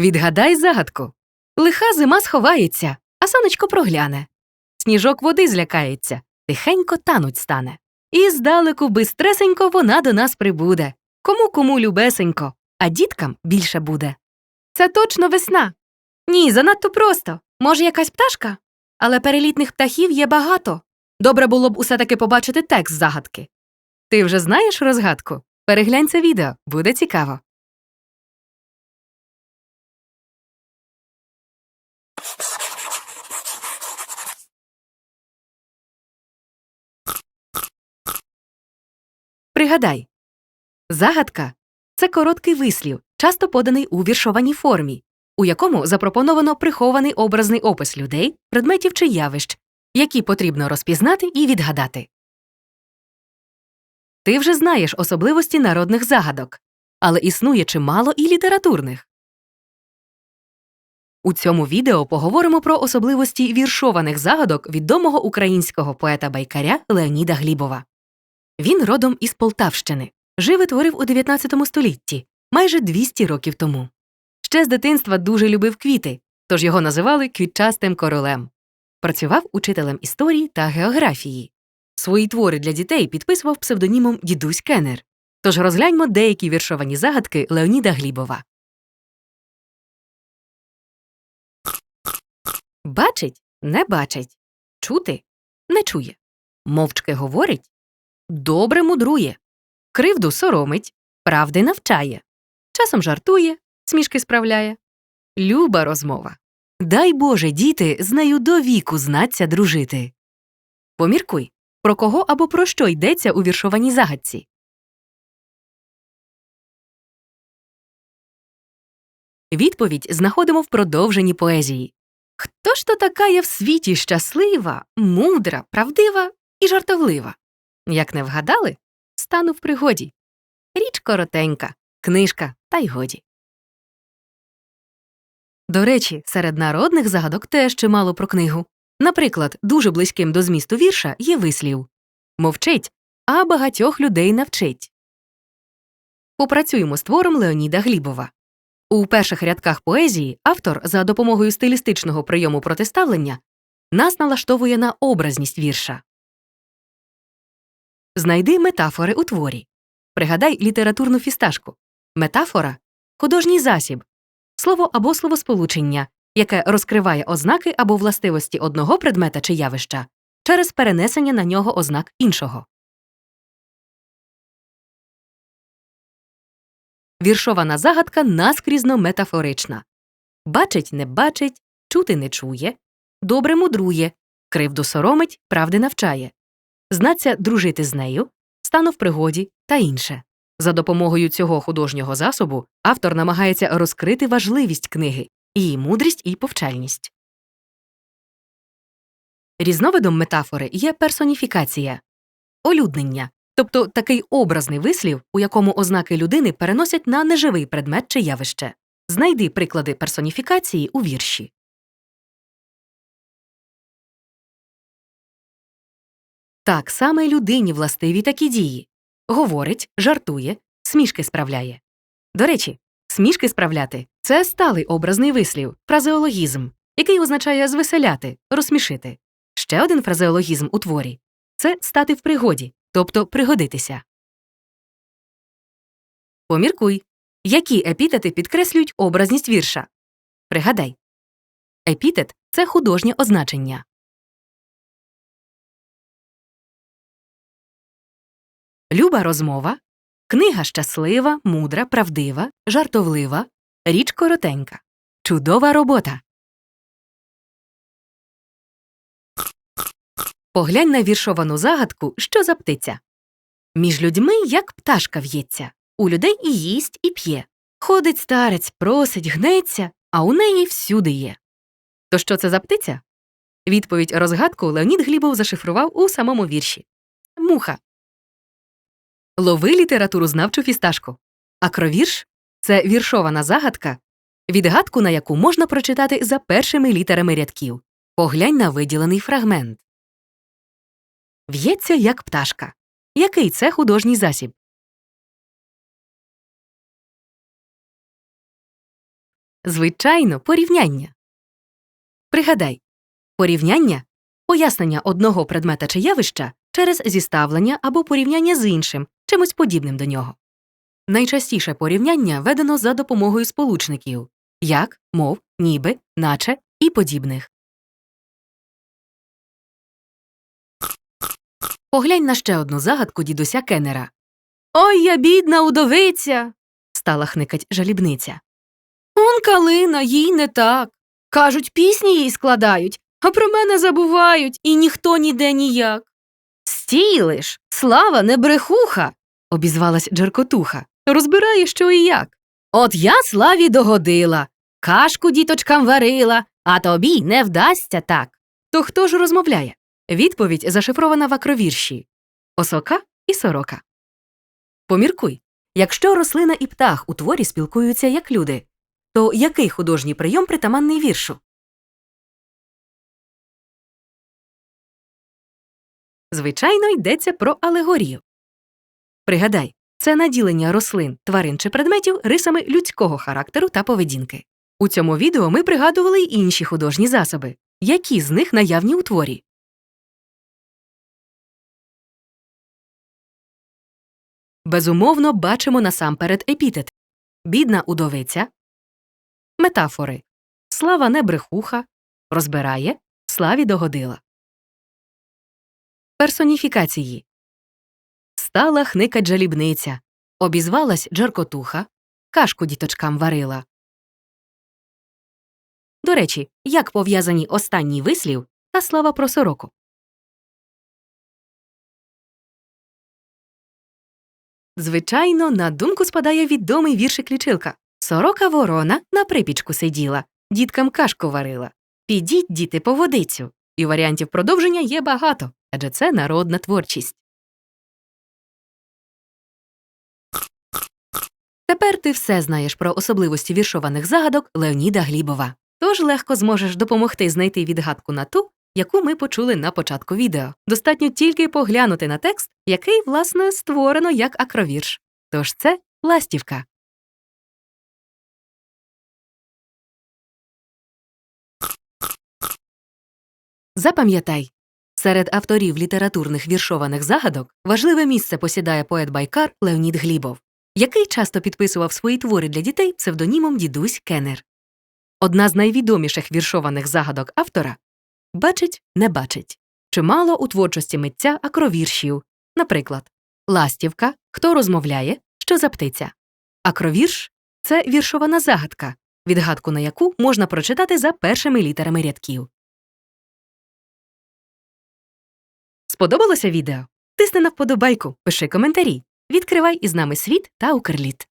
Відгадай загадку. Лиха зима сховається, а сонечко прогляне. Сніжок води злякається, тихенько тануть стане. І здалеку бистресенько вона до нас прибуде. Кому кому любесенько, а діткам більше буде. Це точно весна. Ні, занадто просто. Може, якась пташка? Але перелітних птахів є багато. Добре було б усе таки побачити текст загадки. Ти вже знаєш розгадку? Переглянь це відео, буде цікаво. Пригадай. Загадка це короткий вислів, часто поданий у віршованій формі, у якому запропоновано прихований образний опис людей, предметів чи явищ, які потрібно розпізнати і відгадати. Ти вже знаєш особливості народних загадок, але існує чимало і літературних. У цьому відео поговоримо про особливості віршованих загадок відомого українського поета байкаря Леоніда Глібова. Він родом із Полтавщини, жив і творив у 19 столітті, майже 200 років тому. Ще з дитинства дуже любив квіти, тож його називали квітчастим королем. Працював учителем історії та географії. Свої твори для дітей підписував псевдонімом Дідусь Кеннер. Тож розгляньмо деякі віршовані загадки Леоніда Глібова. Бачить не бачить. Чути не чує. Мовчки говорить добре мудрує. Кривду соромить, правди навчає. Часом жартує, смішки справляє. Люба розмова. Дай Боже, діти, з нею до віку знаться дружити. Поміркуй, про кого або про що йдеться у віршованій загадці. Відповідь знаходимо в продовженні поезії. Хто ж то така є в світі щаслива, мудра, правдива і жартовлива? Як не вгадали, стану в пригоді. Річ коротенька, книжка та й годі. До речі, серед народних загадок теж чимало про книгу. Наприклад, дуже близьким до змісту вірша є вислів Мовчить, а багатьох людей навчить. Попрацюємо з твором Леоніда Глібова. У перших рядках поезії автор за допомогою стилістичного прийому протиставлення нас налаштовує на образність вірша. Знайди метафори у творі. Пригадай літературну фісташку. Метафора художній засіб, слово або словосполучення, яке розкриває ознаки або властивості одного предмета чи явища через перенесення на нього ознак іншого. Віршована загадка наскрізно метафорична. Бачить не бачить, чути не чує, добре мудрує, кривду соромить, правди навчає, знаться дружити з нею, стану в пригоді та інше. За допомогою цього художнього засобу автор намагається розкрити важливість книги, її мудрість і повчальність. Різновидом метафори є персоніфікація олюднення, тобто такий образний вислів, у якому ознаки людини переносять на неживий предмет чи явище. Знайди приклади персоніфікації у вірші. Так саме людині властиві такі дії говорить, жартує, смішки справляє. До речі, смішки справляти це сталий образний вислів, фразеологізм, який означає звеселяти, розсмішити. Ще один фразеологізм у творі це стати в пригоді, тобто пригодитися. Поміркуй, які епітети підкреслюють образність вірша. Пригадай епітет це художнє означення. Люба розмова, книга щаслива, мудра, правдива, жартовлива, річ коротенька, чудова робота. Поглянь на віршовану загадку, що за птиця. Між людьми, як пташка в'ється, у людей і їсть, і п'є. Ходить старець, просить, гнеться, а у неї всюди є. То що це за птиця? Відповідь розгадку Леонід Глібов зашифрував у самому вірші Муха. Лови літературу знавчу фісташку. Акровірш це віршована загадка, відгадку на яку можна прочитати за першими літерами рядків. Поглянь на виділений фрагмент. В'ється як пташка. Який це художній засіб? Звичайно, порівняння. Пригадай, порівняння пояснення одного предмета чи явища через зіставлення або порівняння з іншим, чимось подібним до нього. Найчастіше порівняння ведено за допомогою сполучників як, мов, ніби, наче і подібних. Поглянь на ще одну загадку дідуся Кеннера. Ой, я бідна удовиця. стала хникать жалібниця. Он калина, їй не так. Кажуть, пісні їй складають, а про мене забувають, і ніхто ніде ніяк. Стій лиш, слава не брехуха, обізвалась Джеркотуха. Розбирає, що і як. От я славі догодила, кашку діточкам варила, а тобі не вдасться так. То хто ж розмовляє? Відповідь зашифрована в акровірші Осока і сорока. Поміркуй, якщо рослина і птах у творі спілкуються як люди, то який художній прийом притаманний віршу? Звичайно, йдеться про алегорію. Пригадай, це наділення рослин, тварин чи предметів рисами людського характеру та поведінки. У цьому відео ми пригадували й інші художні засоби, які з них наявні у творі. Безумовно, бачимо насамперед епітет. Бідна удовиця, метафори. Слава не брехуха, розбирає, славі догодила. Персоніфікації Стала хникать жалібниця, обізвалась джаркотуха, кашку діточкам варила. До речі, як пов'язані останній вислів та слава про сороку. Звичайно, на думку спадає відомий віршик лічилка Сорока ворона на припічку сиділа, діткам кашку варила. Підіть, діти, по водицю. І варіантів продовження є багато, адже це народна творчість. Тепер ти все знаєш про особливості віршованих загадок Леоніда Глібова. Тож легко зможеш допомогти знайти відгадку на ту, яку ми почули на початку відео. Достатньо тільки поглянути на текст, який, власне, створено як акровірш. Тож це ластівка. Запам'ятай, серед авторів літературних віршованих загадок важливе місце посідає поет байкар Леонід Глібов, який часто підписував свої твори для дітей псевдонімом дідусь Кеннер. Одна з найвідоміших віршованих загадок автора бачить, не бачить. Чимало у творчості митця акровіршів, наприклад, ластівка, хто розмовляє, що за птиця. Акровірш це віршована загадка, відгадку на яку можна прочитати за першими літерами рядків. Сподобалося відео? Тисни на вподобайку, пиши коментарі, відкривай із нами світ та Укрліт.